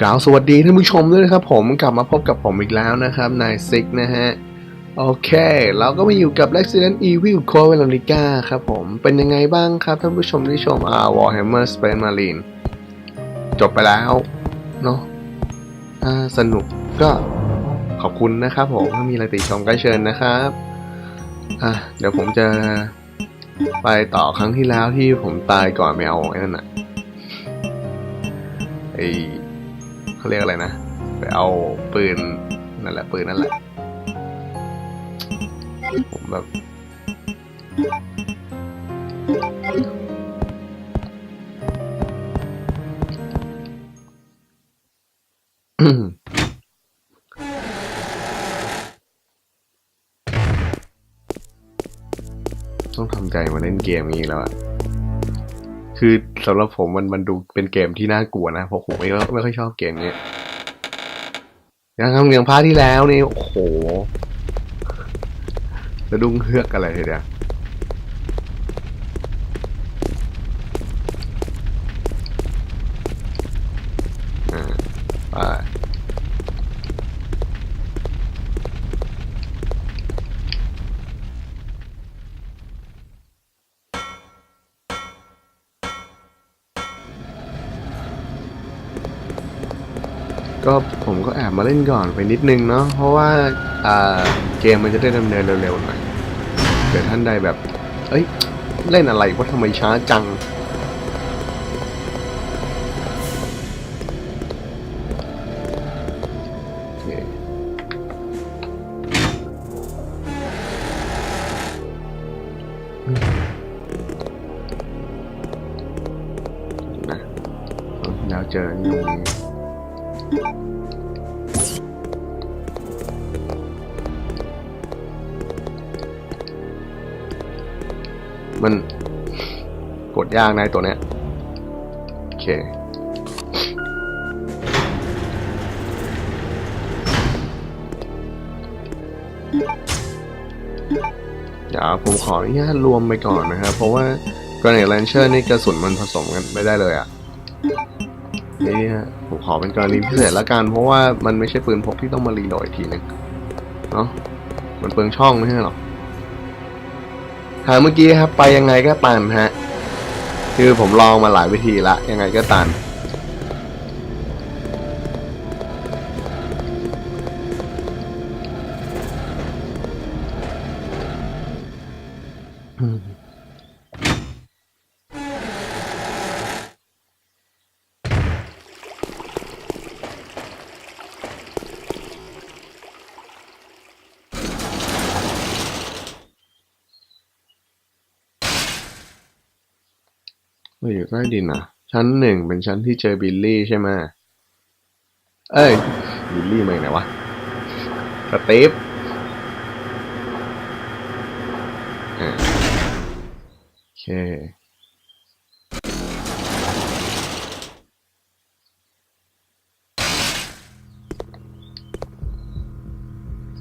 กล่าวสวัสดีท่านผู้ชมด้วยนะครับผมกลับมาพบกับผมอีกแล้วนะครับนายซิกนะฮะ โอเค เราก็มาอยู่กับ Resident Evil Code Veronica ครับผมเป็นยังไงบ้างครับท่านผู้ชมที่ชมอ่า Warhammer Space Marine จบไปแล้วเนาะอ่าสนุกก็ขอบคุณนะครับผมถ้ามีอะไรติชมก็เชิญนะครับอะเดี๋ยวผมจะไปต่อครั้งที่แล้วที่ผมตายก่อนไม่เอาไอ้นั่นน่ะไอ เขาเรียกอะไรนะ ไปเอาปืนนั่นแหละปืนนั่นแหละ ผมแบบต้องทำใจมาเล่นเกมนี้แล้วอะ คือสำหรับผมมันมันดูเป็นเกมที่น่ากลัวนะเพราะผมไม่ไม่ค่อยชอบเกมนี้ยังคำเนียงพาที่แล้วนี่โอ้โหจะดุ้งเฮือกอะไรเลยเนี่ย ก็ผมก็แอบมาเล่นก่อนไปนิดนึงเนาะเพราะว่าอ่าเกมมันจะได้ดำเนินเร็วๆหน่อยเกิดท่านใดแบบ เอ้ย เล่นอะไรว่าทำไมช้าจัง มันกดยากนะตัวเนี้ย โอเค เดี๋ยวผมขออนุญาตรวมไปก่อนนะครับ เพราะว่า g r a n a t e Launcher นี่กระสุนมันผสมกันไม่ได้เลยอะ่ะนี่ฮะผมขอเป็นกรณีพิเศษละกัน เพราะว่ามันไม่ใช่ปืนพกที่ต้องมารีโหลดอีกทีนึงเนาะมันเปลืองช่องไม่ใช่หรอ ทางเมื่อกี้ครับไปยังไงก็ตันฮะ คือผมลองมาหลายวิธีละยังไงก็ตัน เราอยู่ใต้ดินอะ ชั้นหนึ่งเป็นชั้นที่เจอบิลลี่ใช่ไหมเอ้ย บิลลี่มาไหนวะ สตีฟอ่าโอเค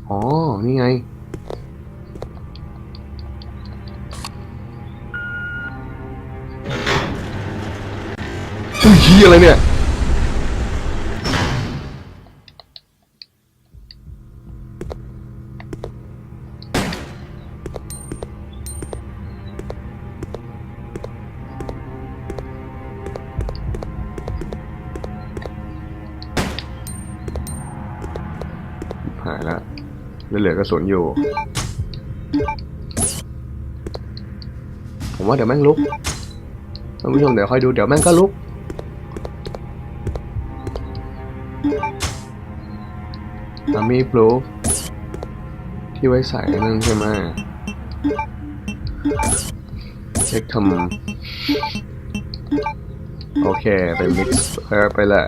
อ๋อ นี่ไง ฮียอะไรเนี่ย หายแล้วเหลือกระสุนอยู่ ผมว่าเดี๋ยวแม่งลุกท่านผู้ชมเดี๋ยวคอยดูเดี๋ยวแม่งก็ลุก อามีพลูที่ไว้ใส่นั่นใช่ไหมเช็คทำโอเค ไปมิกซ์ไปเลย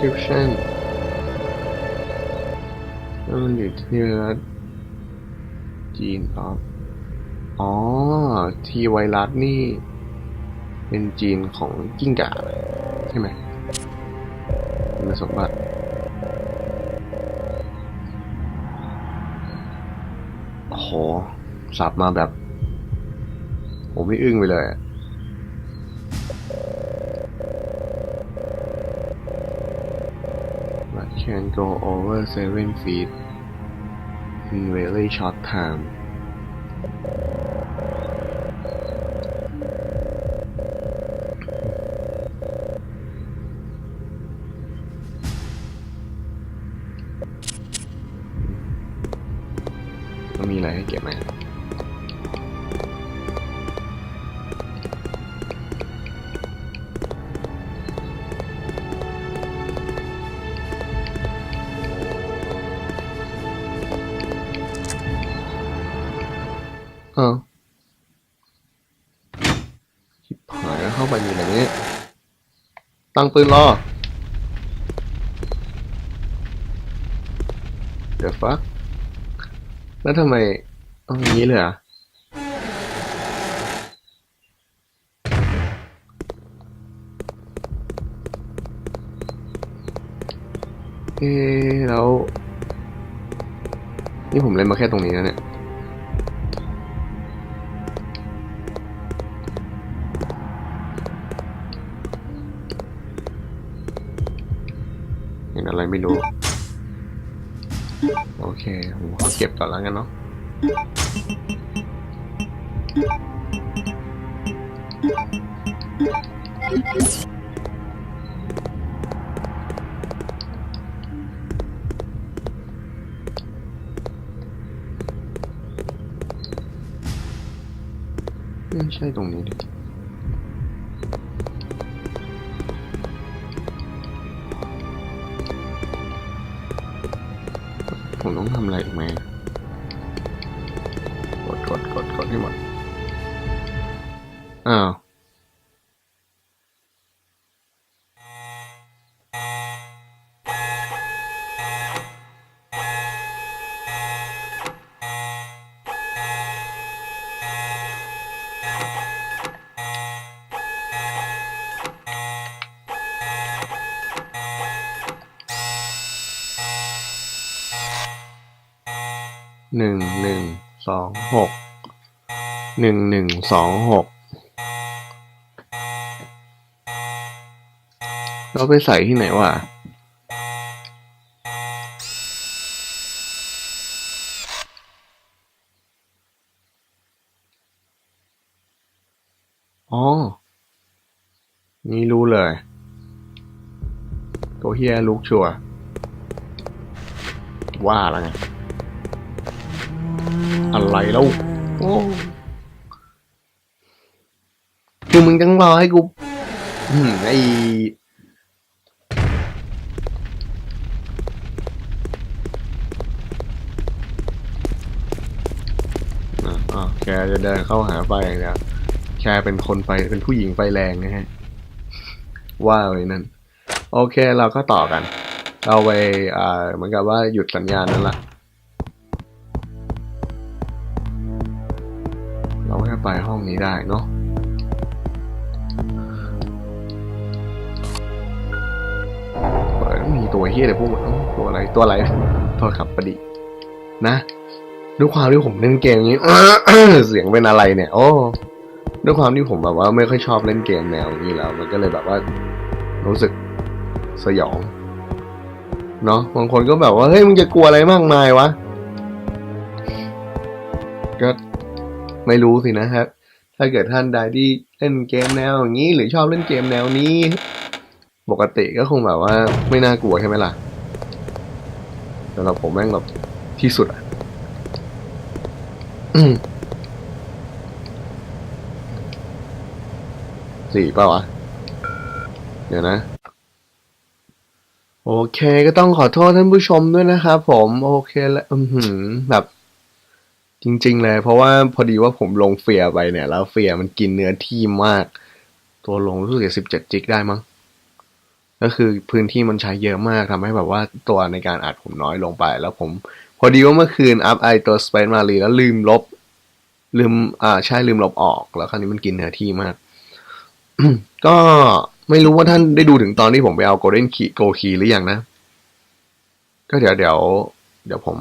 description แล้วมันอยู่ที่รัฐจีนครับอ๋อ ทีไวรัสนี่ เป็นจีนของกิ้งก่าใช่ไหมคุณสมบัติโอ้โหสับมาแบบ ผมไม่อึ้งไปเลยอะ can go over seven feet in very short time ตั้งปืนรอ เดี๋ยวฟัก แล้วทำไมต้องอย่างนี้เลยอะเอ๊แล้ว นี่ผมเล่นมาแค่ตรงนี้นะเนี่ย อะไรไม่รู้ โอเคผมขอเก็บก่อนแล้วกันเนาะไม่ใช่ตรงนี้ดิ อะไรอีกไหมกดกดกดกดให้หมดอ้าว สองหกหนึ่งหนึ่งสองหกเราไปใส่ที่ไหนวะอ๋อ นี่รู้เลย ตัวเฮียลุกชัวว่าแล้วไง อะไรแล้วโอ้คือมึงต้องรอให้กูอืมไออะอะแกจะเดินเข้าหาไฟอย่างเดียวแกเป็นคนไฟเป็นผู้หญิงไฟแรงนะฮะ ว่าเลยนั่น โอเคเราก็ต่อกัน เราไป อ่า เหมือนกับว่าหยุดสัญญาณนั่นละ ไปห้องนี้ได้เนาะมีตัวเฮียอะไรพวกมันตัวอะไรตัวอะไรโทษครับประดิ นะด้วยความที่ผมเล่นเกมนี้ เสียงเป็นอะไรเนี่ย โอ้ด้วยความที่ผมแบบว่าไม่ค่อยชอบเล่นเกมแนวนี้แล้ว มันก็เลยแบบว่า รู้สึกสยอง เนาะบางคนก็แบบว่า เฮ้ยมึงจะกลัวอะไรมากมายวะ ก็ ไม่รู้สินะครับ ถ้าเกิดท่านใดที่เล่นเกมแนวอย่างนี้หรือชอบเล่นเกมแนวนี้ ปกติก็คงแบบว่าไม่น่ากลัวใช่ไหมล่ะสำหรับผมแม่งแบบที่สุดอะสี่เปล่าวะ เดี๋ยวนะ โอเคก็ต้องขอโทษท่านผู้ชมด้วยนะครับผม โอเคแล้วแบบ จริง ๆ เลย เพราะว่าพอดีว่าผมลงเฟียไปเนี่ย แล้วเฟียมันกินเนื้อที่มาก ตัวลงรู้สึกสิบเจ็ดจิกได้มั้งก็คือพื้นที่มันใช้เยอะมากทำให้แบบว่าตัวในการอัดผมน้อยลงไป แล้วผม พอดีว่าเมื่อคืนอัพไอตัว Space Marine แล้วลืมลบ ลืมอ่าใช่ลืมลบออกแล้วคราวนี้มันกินเนื้อที่มาก ก็ไม่รู้ว่าท่านได้ดูถึงตอนที่ผมไปเอา Golden Key Go Key หรือยังนะ ก็เดี๋ยวเดี๋ยวเดี๋ยวผม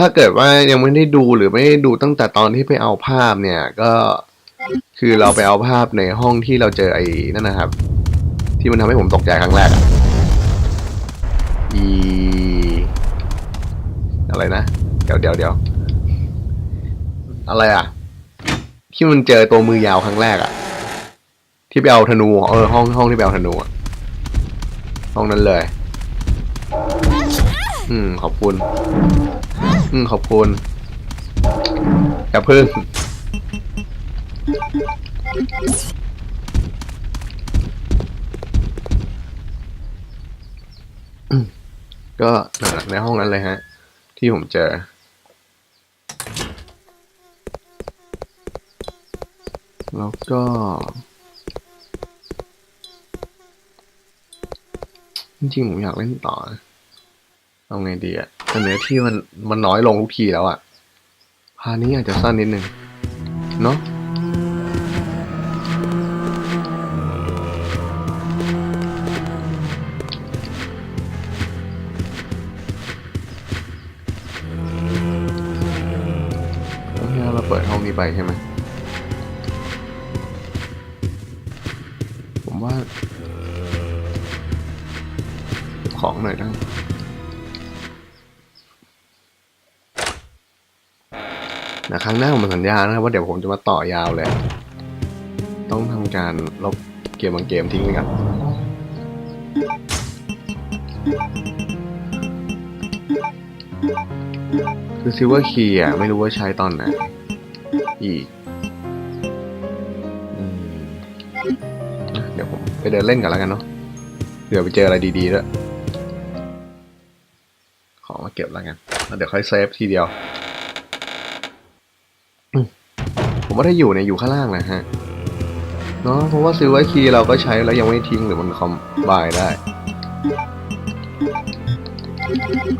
ถ้าเกิดว่ายังไม่ได้ดูหรือไม่ได้ดูตั้งแต่ตอนที่ไปเอาภาพเนี่ยก็คือเราไปเอาภาพในห้องที่เราเจอไอ้นั่นนะครับ ที่มันทำให้ผมตกใจครั้งแรกอะอีอะไรนะ เดี๋ยวเดี๋ยวเดี๋ยวอะไรอะที่มันเจอตัวมือยาวครั้งแรกอะที่ไปเอาธนูเออห้องห้องที่ไปเอาธนูอะห้องนั้นเลย อืมขอบคุณ อืมขอบคุณอย่าพิ่งก็หละในห้องนั้นเลยฮะ ที่ผมเจอ แล้วก็ จริงๆผมอยากเล่นต่อ เอาไงดีอะแต่เนื้อที่มันมันน้อยลงทุกทีแล้วอะพานี้อาจจะสั้นนิดนึง เนาะงให้เราเปิดห้องนี้ไปใช่ไหมผมว่า ของหน่อยได้ นะครั้งหน้าผมสัญญานะครับว่าเดี๋ยวผมจะมาต่อยาวเลย ต้องทำการลบเกมบางเกมทิ้งไปก่อนคือซิลเวอร์คีย์อะไม่รู้ว่าใช้ตอนไหนอีกอเดี๋ยวผมไปเดินเล่นกันแล้วกันเนาะเดี๋ยวไปเจออะไรดีๆด้วย ขอมาเก็บแล้วกันแล้วเดี๋ยวค่อยเซฟทีเดียว ผมว่าถ้าอยู่เนี่ยอยู่ข้างล่างนะฮะเนาะเพราะว่าซื้อไว้คีย์เราก็ใช้แล้วยังไม่ทิ้งหรือมันคอมบายได้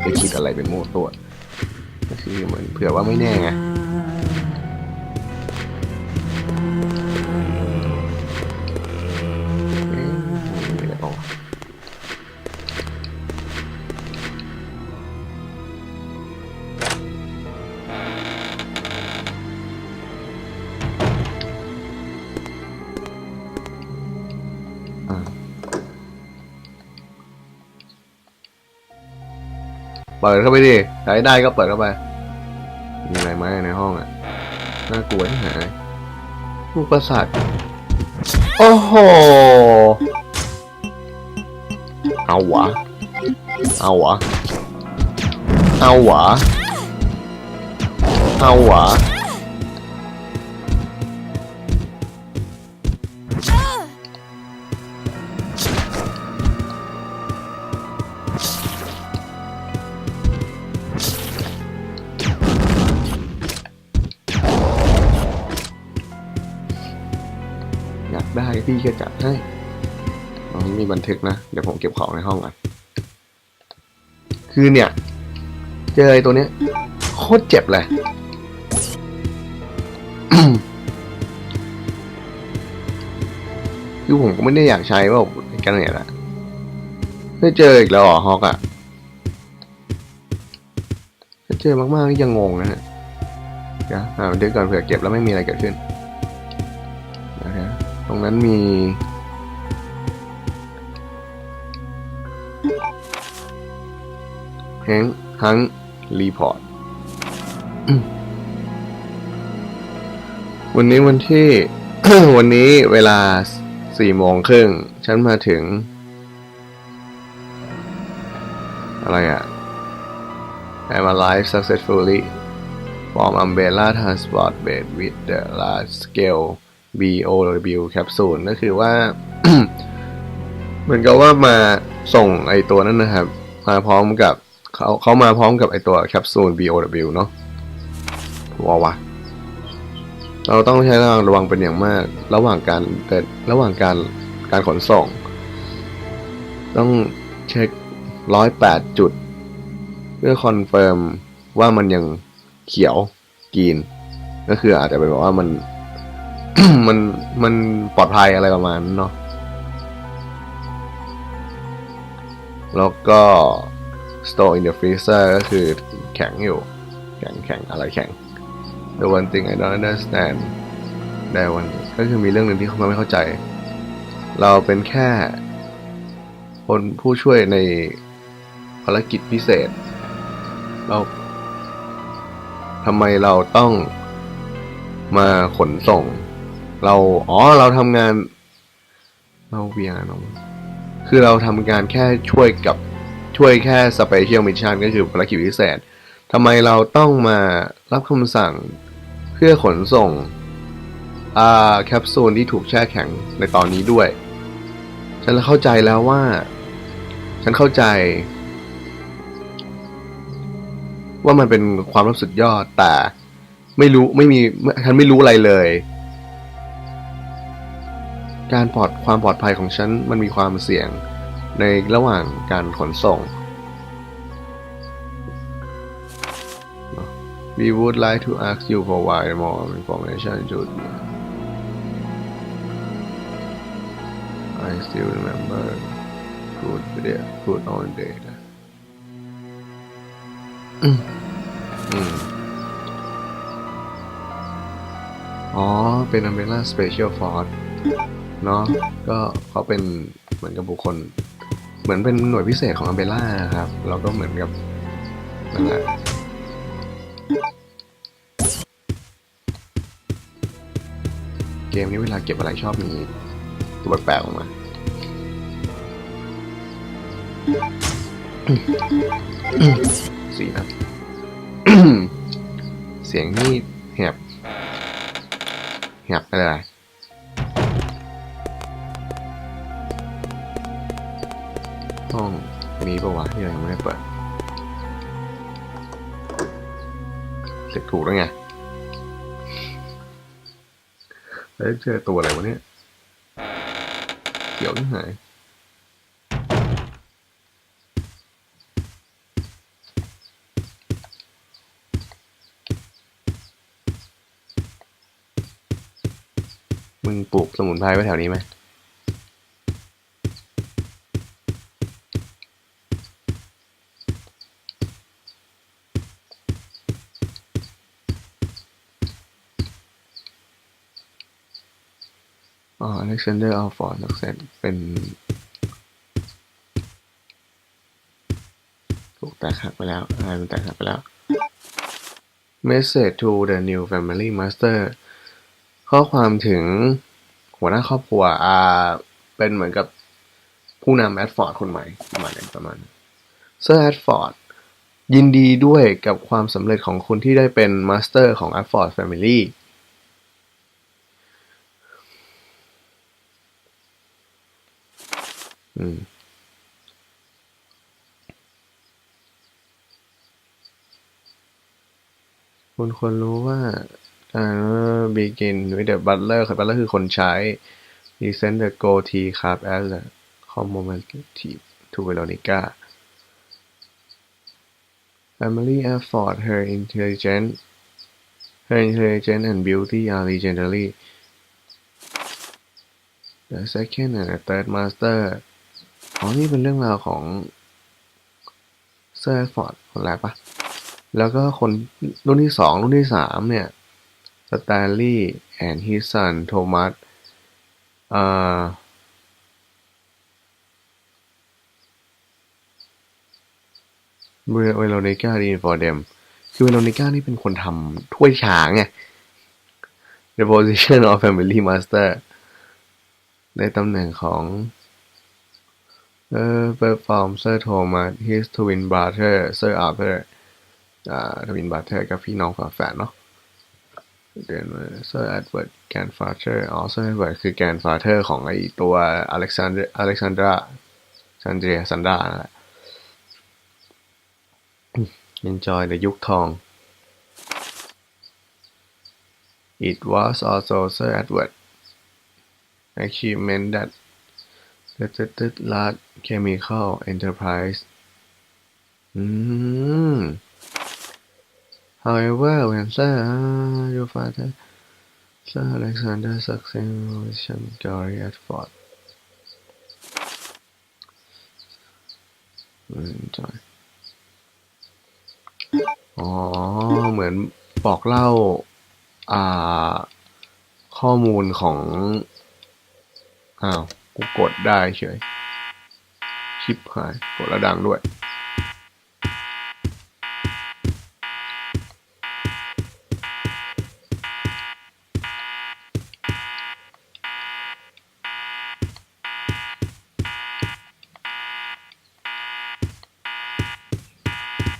ไปคิดอะไรเป็นโม่ตัวก็คือเหมือนเผื่อว่าไม่แน่ไง เปิดเข้าไปดิใช้ได้ก็เปิดเข้าไป มีอะไรไหมในห้องอะ น่ากลัวที่หายลูกประสาทโอ้โห เอาวะ เอาวะ เอาวะ เอาวะ กได้พี่ก็จัดให้ตรงนี้มีบันทึกนะ เดี๋ยวผมเก็บของในห้องก่อน คือเนี่ย เจอไอ้ตัวเนี้ยโคตรเจ็บเลย คือผมก็ไม่ได้อยากใช้ว่ากันเนี่ยแหละไม่เจออีกแล้วเหอฮอกอะเจอมากๆนี่ยังงงนะเนี่ยเดี๋ยวอ่าเดี๋ยวก่อนเผื่อเก็บแล้วไม่มีอะไรเกิดขึ้น ตรงนั้นมี แฮงฮัง รีพอร์ต วันนี้วันที่ วันนี้เวลาสี่โมงครึ่ง ฉันมาถึง อะไรอะ I'm alive successfully from umbrella transport bed with the large scale BOW capsule ก็คือว่า เหมือนกับว่ามาส่งไอตัวนั้นนะครับ มาพร้อมกับเขาเขามาพร้อมกับไอตัวแคปซูล BOW เนาะว้าวะเราต้องใช้ระวังระวังเป็นอย่างมาก ระหว่างการเดินระหว่างการการขนส่ง ต้องเช็คร้อยแปดจุด เพื่อคอนเฟิร์มว่ามันยังเขียวกรีน ก็คืออาจจะเป็นแบบว่ามัน มันมันปลอดภัยอะไรประมาณนั้นเนาะแล้วก็ store in the freezer ก็คือแข็งอยู่ แข็งแข็งอะไรแข็ง the one thing I don't understand that one ก็คือมีเรื่องหนึ่งที่เขาไม่เข้าใจ เราเป็นแค่ คนผู้ช่วยในภารกิจพิเศษ เราทำไมเราต้องมาขนส่ง เราอ๋อเราทำงาน เราเวียนนคือเราทำงานแค่ช่วยกับช่วยแค่สเปเชียลมิชชั่นก็คือภารกิจพิเศษทำไมเราต้องมารับคำสั่งเพื่อขนส่งอ่าแคปซูลที่ถูกแช่แข็งในตอนนี้ด้วย ฉันเข้าใจแล้วว่า ฉันเข้าใจ ว่ามันเป็นความรู้สึกยอดแต่ไม่รู้ไม่มีฉันไม่รู้อะไรเลย การปลอดความปลอดภัยของฉันมันมีความเสี่ยงในระหว่างการขนส่ง We would like to ask you for more information to I still remember good video good on day อืมอืมอ๋อ เป็น Umbrella Special Force เนาะก็เขาเป็นเหมือนกับบุคคล เหมือนเป็นหน่วยพิเศษของ Umbrella ครับ เราก็เหมือนกับนั่นแหละเกมนี้เวลาเก็บอะไรชอบมีตัวแปลกออกมาสีนะเสียงนี่แหบแหบอะไร ห้องนี้ปะวะที่เรายังไม่ได้เปิดเสร็จถูกแล้วไงแล้วเจอตัวอะไรวะเนี่ยเขียวที่ไหายมึงปลูกสมุนไพรไว้แถวนี้ไหม อ๋อ Alexander Alford Success เป็นถูกแตกหักไปแล้วอะไรมันแตกหักไปแล้ว Message to the new family master ข้อความถึงหัวหน้าครอบครัวอ่าเป็นเหมือนกับผู้นำแอดฟอร์ดคนใหม่ประมาณนั้นประมาณเซอร์แอดฟอร์ดยินดีด้วยกับความสำเร็จของคุณที่ได้เป็นมาสเตอร์ของแอดฟอร์ดแฟมิลี่อืม คุณควรรู้ว่าอ่า begin with the butler คือ butler คือคนใช้ present the goatee card as a commemorative to Veronica family effort her intelligence her intelligence and beauty are legendary the second and the third master อ๋อนี่เป็นเรื่องราวของเซอร์ฟอร์ดคนแรกปะแล้วก็คนรุ่นที่สองรุ่นที่สามเนี่ยสแตนลีย์แอนฮิสันโทมัสอ่าเวโรนิก้าดีนฟอร์เดมคือเวโรนิก้านี่เป็นคนทำถ้วยช้างไง The position of Family Master ในตำแหน่งของ เอร์ฟอ perform Sir Thomas his twin brother Sir Arthur อ่าทวินบัตเทอร์กับพี่น้องฝาแฝดเนาะเดนเซอร์แอดเวิร์ดแกนฟาเธอร์อ๋อเซอร์แอดเวิร์ดคือแกนฟาเธอร์ของไอตัวอเล็กซานเดรอเล็กซานดราซันเดรียซันดานั่นแหละ enjoy the ยุคทอง it was also Sir Edward achievement that the large chemical enterprise อืม However, when Sir your father Sir Alexander Succession Gary Atford อืมจอยอ๋อ เหมือนบอกเล่า อ่า ข้อมูลของ อ้าว กูกดได้เฉย ชิปหาย กดแล้วดังด้วย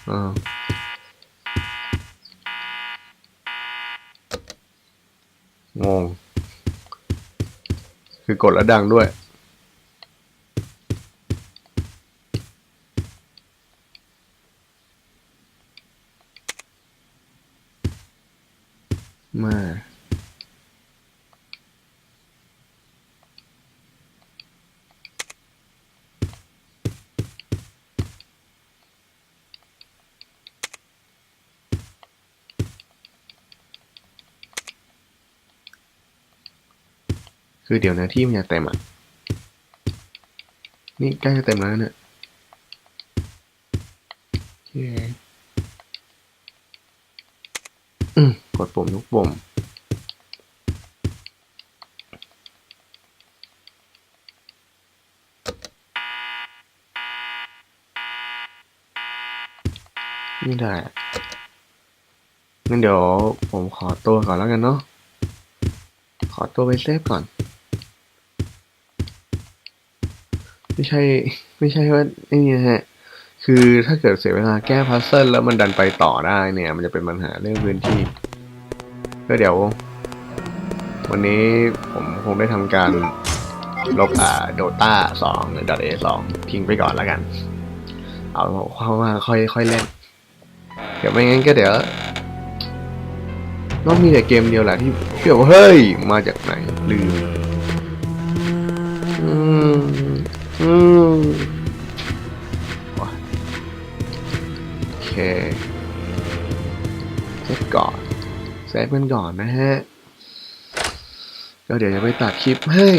อ้าวงงคือกดแล้วดังด้วย มา คือเดี๋ยวนะที่มันจะเต็มอะ นี่ใกล้จะเต็มแล้วเนี่ยโอเคอืมกดปุ่มทุกปุ่มไม่ได้งั้นเดี๋ยวผมขอตัวก่อนแล้วกันเนาะ ขอตัวไปเซฟก่อน ไม่ใช่ ไม่ใช่ว่าไอ้นี่ฮะ คือถ้าเกิดเสียเวลาแก้พัซเซิลแล้วมันดันไปต่อได้เนี่ย มันจะเป็นปัญหาเรื่องพื้นที่ ก็เดี๋ยว วันนี้ผมคงได้ทำการลบอ่าโดตาสองหรือดอทเอสองทิ้งไปก่อนแล้วกัน เอาเข้ามาค่อยค่อยเล่น เดี๋ยวไม่งั้นก็เดี๋ยวน้องมีแต่เกมเดียวแหละที่เพี่ยวเฮ้ย มาจากไหนลืมอืม อืมว่ะโอเคเซฟก่อนเซฟกันก่อนนะฮะก็เดี๋ยวจะไปตัดคลิปให้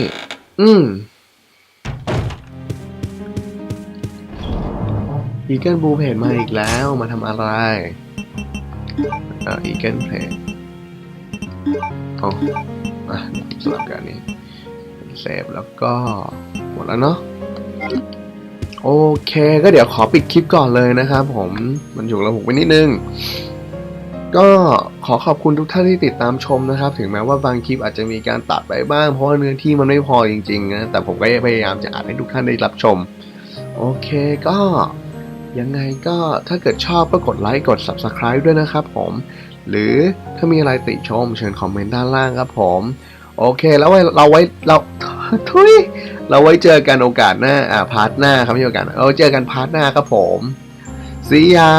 อืมอีเกิลบูเพจมาอีกแล้วมาทำอะไรอ่าอีเกิลเพจอ๋ออะสลับกันนี้เซฟแล้วก็หมดแล้วเนาะ โอเค ก็เดี๋ยวขอปิดคลิปก่อนเลยนะครับผมมันอยู่ระหุกไปนิดนึง ก็ขอขอบคุณทุกท่านที่ติดตามชมนะครับ ถึงแม้ว่าบางคลิปอาจจะมีการตัดไปบ้าง เพราะว่าเนื้อที่มันไม่พอจริงๆนะแต่ผมก็พยายามจะอัดให้ทุกท่านได้รับชม โอเคก็ยังไงก็ถ้าเกิดชอบก็กดไลค์กด Subscribe ด้วยนะครับผม หรือถ้ามีอะไรติชมเชิญคอมเมนต์ด้านล่างครับผม โอเคแล้วไว้เราไว้เราทุย เราไว้เจอกันโอกาสหน้า อ่าพาร์ทหน้าครับไม่ใช่โอกาสหน้าเราเจอกันพาร์ทหน้าครับผมสียา